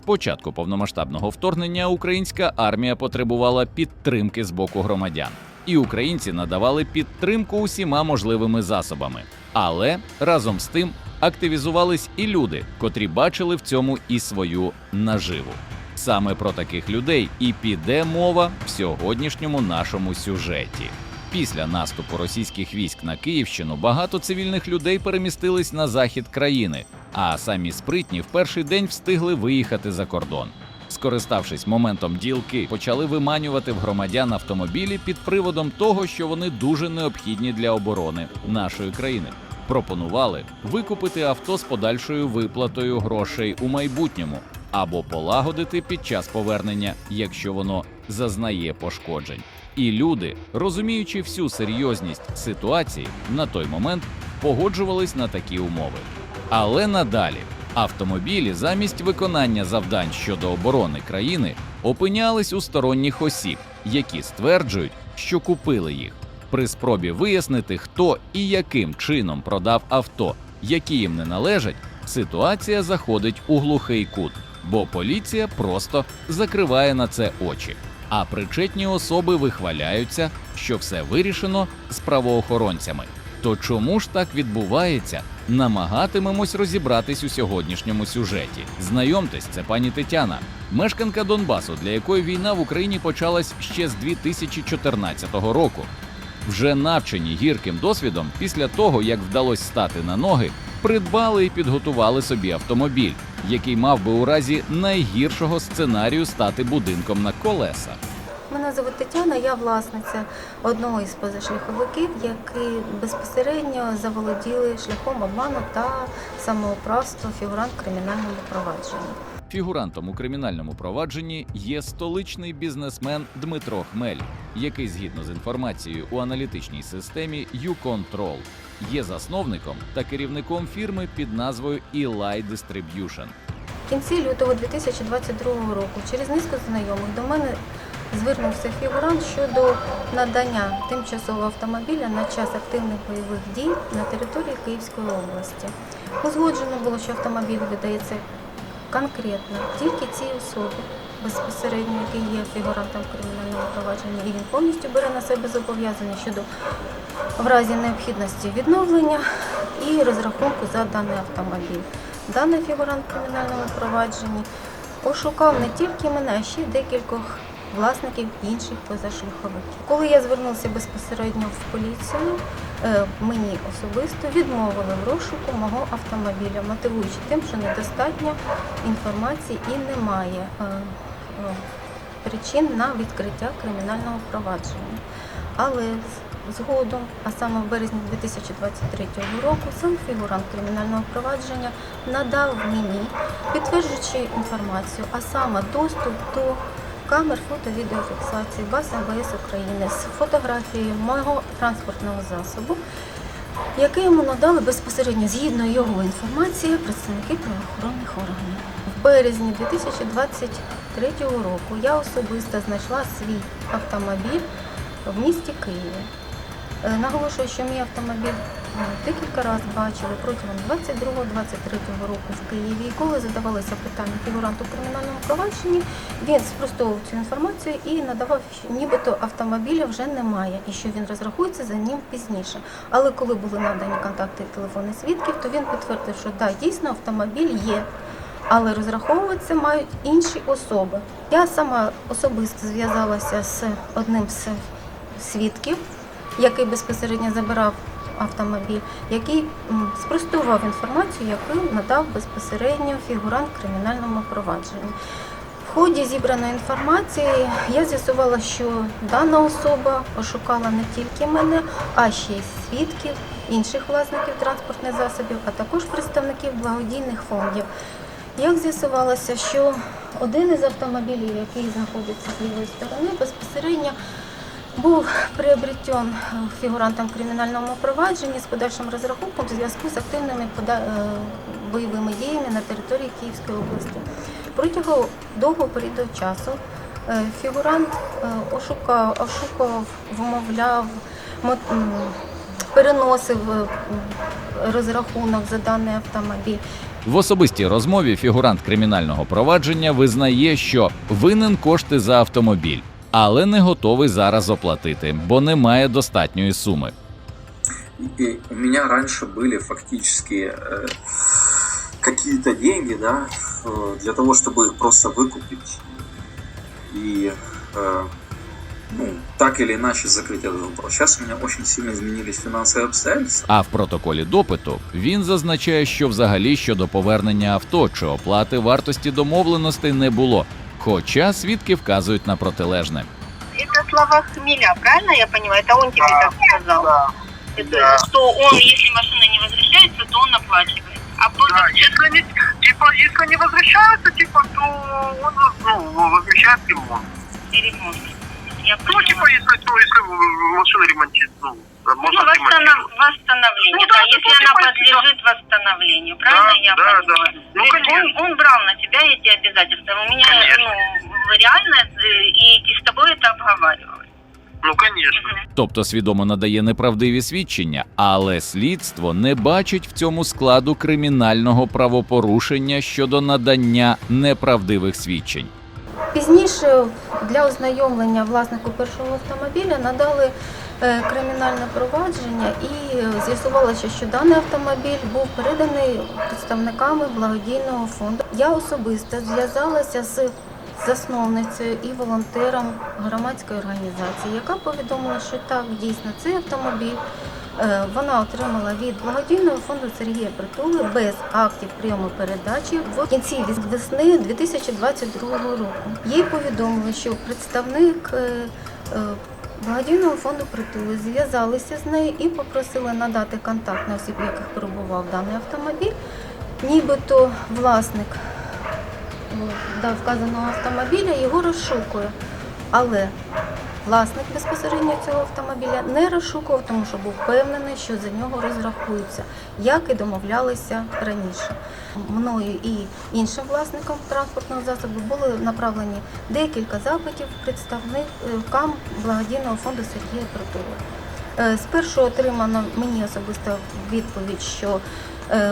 початку повномасштабного вторгнення українська армія потребувала підтримки з боку громадян, і українці надавали підтримку усіма можливими засобами. Але разом з тим активізувались і люди, котрі бачили в цьому і свою наживу. Саме про таких людей і піде мова в сьогоднішньому нашому сюжеті. Після наступу російських військ на Київщину багато цивільних людей перемістились на захід країни, а самі спритні в перший день встигли виїхати за кордон. Скориставшись моментом ділки, почали виманювати в громадян автомобілі під приводом того, що вони дуже необхідні для оборони нашої країни. Пропонували викупити авто з подальшою виплатою грошей у майбутньому або полагодити під час повернення, якщо воно зазнає пошкоджень. І люди, розуміючи всю серйозність ситуації, на той момент погоджувались на такі умови. Але надалі автомобілі замість виконання завдань щодо оборони країни опинялись у сторонніх осіб, які стверджують, що купили їх. При спробі вияснити, хто і яким чином продав авто, які їм не належать, ситуація заходить у глухий кут, бо поліція просто закриває на це очі. А причетні особи вихваляються, що все вирішено з правоохоронцями. То чому ж так відбувається? Намагатимемось розібратись у сьогоднішньому сюжеті. Знайомтесь, це пані Тетяна, мешканка Донбасу, для якої війна в Україні почалась ще з 2014 року. Вже навчені гірким досвідом, після того як вдалося стати на ноги, придбали і підготували собі автомобіль, який мав би у разі найгіршого сценарію стати будинком на колесах. Мене звуть Тетяна, я власниця одного із позашляховиків, які безпосередньо заволоділи шляхом обману та самоуправства фігурант в кримінальному провадженні. Фігурантом у кримінальному провадженні є столичний бізнесмен Дмитро Хмель, який, згідно з інформацією у аналітичній системі YouControl, є засновником та керівником фірми під назвою Eli Distribution. В кінці лютого 2022 року через низку знайомих до мене звернувся фігурант щодо надання тимчасового автомобіля на час активних бойових дій на території Київської області. Узгоджено було, що автомобіль видається конкретно тільки цій особі, безпосередньо який є фігурантом в кримінальному провадженні, і він повністю бере на себе зобов'язання щодо в разі необхідності відновлення і розрахунку за даний автомобіль. Даний фігурант в кримінальному провадженні ошукав не тільки мене, а ще й декількох власників інших позашляховиків. Коли я звернувся безпосередньо в поліцію, е, мені особисто відмовили в розшуку мого автомобіля, мотивуючи тим, що недостатньо інформації і немає е, е, причин на відкриття кримінального провадження. Але згодом, а саме в березні 2023 року, сам фігурант кримінального провадження надав мені, підтверджуючи інформацію, а саме доступ до камер фото-відеофіксації баз МВС України з фотографією мого транспортного засобу, який йому надали безпосередньо згідно його інформації представники правоохоронних органів. В березні 2023 року я особисто знайшла свій автомобіль в місті Києві. Е, Наголошую, що мій автомобіль декілька разів бачили протягом 22-23 року в Києві. І коли задавалися питання фігуранту в кримінальному провадженні, він спростовував цю інформацію і надавав, що нібито автомобіля вже немає і що він розрахується за ним пізніше. Але коли були надані контакти і телефони свідків, то він підтвердив, що так, дійсно автомобіль є. Але розраховуватися мають інші особи. Я сама особисто зв'язалася з одним з свідків, який безпосередньо забирав автомобіль, який спростував інформацію, яку надав безпосередньо фігурант кримінальному провадженні. В ході зібраної інформації я з'ясувала, що дана особа ошукала не тільки мене, а ще й свідків, інших власників транспортних засобів, а також представників благодійних фондів. Як з'ясувалося, що один із автомобілів, який знаходиться з лівої сторони, безпосередньо був приобретен е, фігурантом в кримінальному провадженні з подальшим розрахунком в зв'язку з активними е, бойовими діями на території Київської області. Протягом довгого періоду часу е, фігурант ошукав, ошукував, вмовляв, мо- переносив розрахунок за даний автомобіль. В особистій розмові фігурант кримінального провадження визнає, що винен кошти за автомобіль, але не готовий зараз оплатити, бо немає достатньої суми. И у меня раньше были фактически э, какие-то деньги, да, э, для того, чтобы их просто выкупить и э, ну, так или иначе закрыть этот вопрос. Сейчас у меня очень сильно изменились финансовые обстоятельства. А в протоколі допиту він зазначає, що взагалі щодо повернення авто чи оплати вартості домовленостей не було. Хоча свідки вказують на протилежне. Это слова Хмеля, правильно я понимаю? Это он тебе так сказал? Это, Что он, если машина не возвращается, то он оплачивает. А после Да, если не, типа, если не возвращается, типа, то он ну, возмещает ремонт. ремонт. Я Ну, поняла. типа, если, ну, если машина ремонтирует, ну, Ну, можно восстанов- восстановление, Ну, да, да, ну, если ну, она типа, подлежит восстановлению, правильно Да, я да, понимаю? да. Ну, То есть конечно. он, он брал на себя эти обязательства. У меня, Конечно. ну, реально, э, и с тобой это обговаривалось. Ну, конечно. Тобто свідомо надає неправдиві свідчення, але слідство не бачить в цьому складу кримінального правопорушення щодо надання неправдивих свідчень. Пізніше для ознайомлення власнику першого автомобіля надали е, кримінальне провадження і е, з'ясувалося, що даний автомобіль був переданий представниками благодійного фонду. Я особисто зв'язалася з засновницею і волонтером громадської організації, яка повідомила, що так дійсно цей автомобіль е, вона отримала від благодійного фонду Сергія Притули без актів прийому передачі в кінці весни 2022 року. Їй повідомили, що представник е, е, благодійного фонду Притули зв'язалися з нею і попросили надати контакт на осіб, яких перебував даний автомобіль. Нібито власник е, вказаного автомобіля його розшукує. Але власник безпосередньо цього автомобіля не розшукував, тому що був впевнений, що за нього розрахуються, як і домовлялися раніше. Мною і іншим власникам транспортного засобу були направлені декілька запитів представникам благодійного фонду Сергія Притула. Е, Спершу отримано мені особисто відповідь, що е,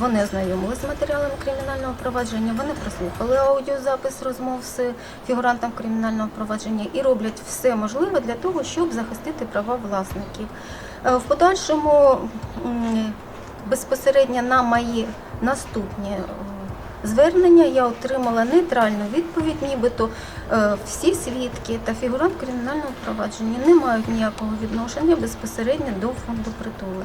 вони ознайомилися з матеріалами кримінального провадження, вони прослухали аудіозапис розмов з фігурантом кримінального провадження і роблять все можливе для того, щоб захистити права власників. Е, В подальшому безпосередньо на мої наступні е, звернення я отримала нейтральну відповідь, нібито е, всі свідки та фігурант кримінального провадження не мають ніякого відношення безпосередньо до фонду притули.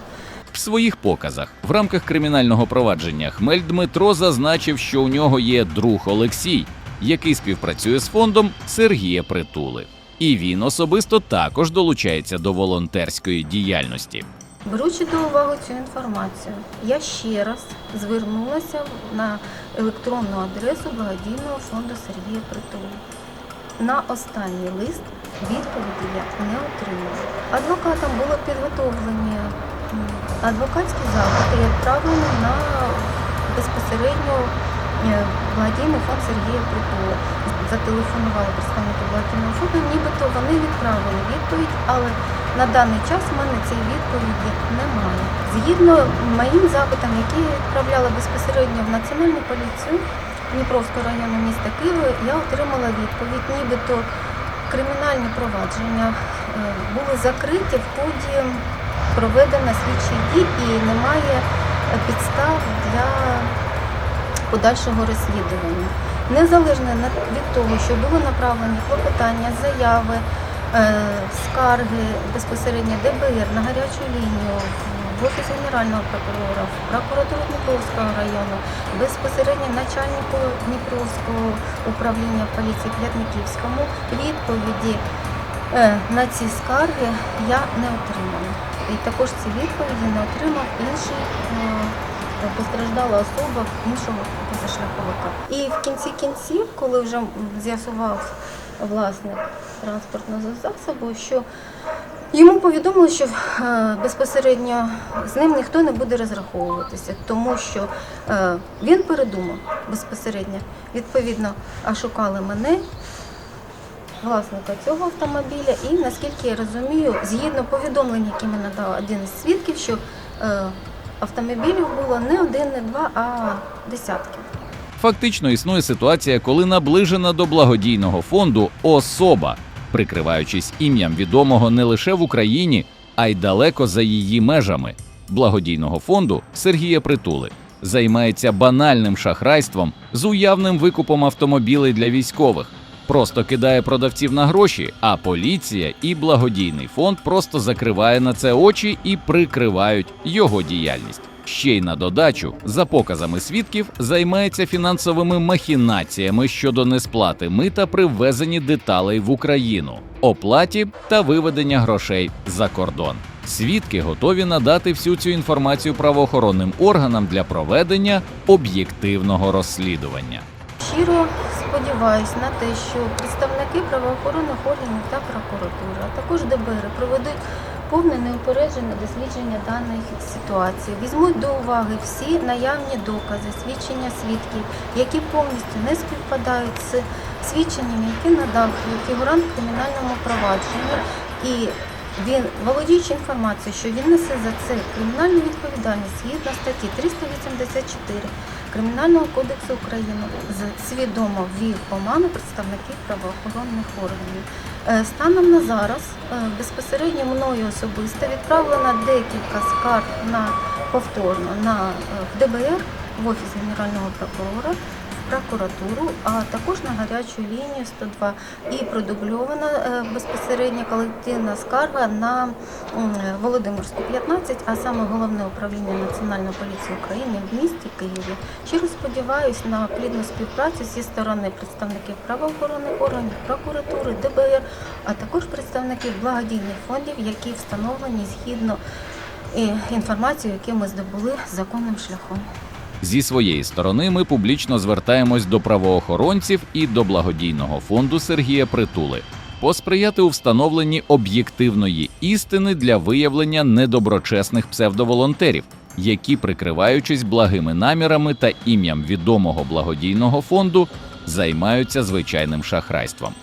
Своїх показах в рамках кримінального провадження Хмель Дмитро зазначив, що у нього є друг Олексій, який співпрацює з фондом Сергія Притули. І він особисто також долучається до волонтерської діяльності. Беручи до уваги цю інформацію, я ще раз звернулася на електронну адресу благодійного фонду Сергія Притули. На останній лист відповіді я не отримала. Адвокатам були підготовлені м, адвокатські запити відправлені на безпосередньо е, благодійний фонд Сергія Притули. Зателефонували представники благодійного фонду, нібито вони відправили відповідь, але на даний час в мене цієї відповіді немає. Згідно моїм запитам, які я відправляла безпосередньо в Національну поліцію Дніпровського району міста Києва, я отримала відповідь, нібито кримінальні провадження е, були закриті в ході проведення слідчих дій і немає підстав для подальшого розслідування. Незалежно від того, що були направлені клопотання, заяви, е, скарги безпосередньо ДБР на гарячу лінію в офіс генерального прокурора, в прокуратуру Дніпровського району, безпосередньо начальнику Дніпровського управління поліції Клятниківському відповіді е, на ці скарги я не отримала. І також ці відповіді не отримав інший е, постраждала особа іншого позашляховика. І в кінці кінців, коли вже з'ясував власник транспортного засобу, що йому повідомили, що е, безпосередньо з ним ніхто не буде розраховуватися, тому що е, він передумав безпосередньо. Відповідно, а шукали мене, власника цього автомобіля, і наскільки я розумію, згідно повідомлень, які мені надав один із свідків, що е, автомобілів було не один, не два, а десятки. Фактично існує ситуація, коли наближена до благодійного фонду особа, прикриваючись ім'ям відомого не лише в Україні, а й далеко за її межами благодійного фонду Сергія Притули. Займається банальним шахрайством з уявним викупом автомобілей для військових, просто кидає продавців на гроші, а поліція і благодійний фонд просто закриває на це очі і прикривають його діяльність. Ще й на додачу, за показами свідків, займається фінансовими махінаціями щодо несплати мита при ввезенні деталей в Україну, оплаті та виведення грошей за кордон. Свідки готові надати всю цю інформацію правоохоронним органам для проведення об'єктивного розслідування. Щиро сподіваюся на те, що представники правоохоронних органів та прокуратури, а також ДБР проведуть повне неупереджене дослідження даної ситуації, візьмуть до уваги всі наявні докази, свідчення свідків, які повністю не співпадають з свідченнями, які надав фігурант кримінальному провадженні. І він, володіючи інформацією, що він несе за це кримінальну відповідальність згідно статті 384 Кримінального кодексу України з- свідомо ввів оману представників правоохоронних органів. Е, Станом на зараз е, безпосередньо мною особисто відправлено декілька скарг на повторно на е, ДБР, в офіс генерального прокурора, прокуратуру, а також на гарячу лінію 102 і продубльована е, безпосередньо колективна скарга на Володимирську 15, а саме головне управління Національної поліції України в місті Києві. Щиро сподіваюся на плідну співпрацю зі сторони представників правоохоронних органів, прокуратури, ДБР, а також представників благодійних фондів, які встановлені згідно е, інформації, яку ми здобули законним шляхом. Зі своєї сторони ми публічно звертаємось до правоохоронців і до благодійного фонду Сергія Притули посприяти у встановленні об'єктивної істини для виявлення недоброчесних псевдоволонтерів, які, прикриваючись благими намірами та ім'ям відомого благодійного фонду, займаються звичайним шахрайством.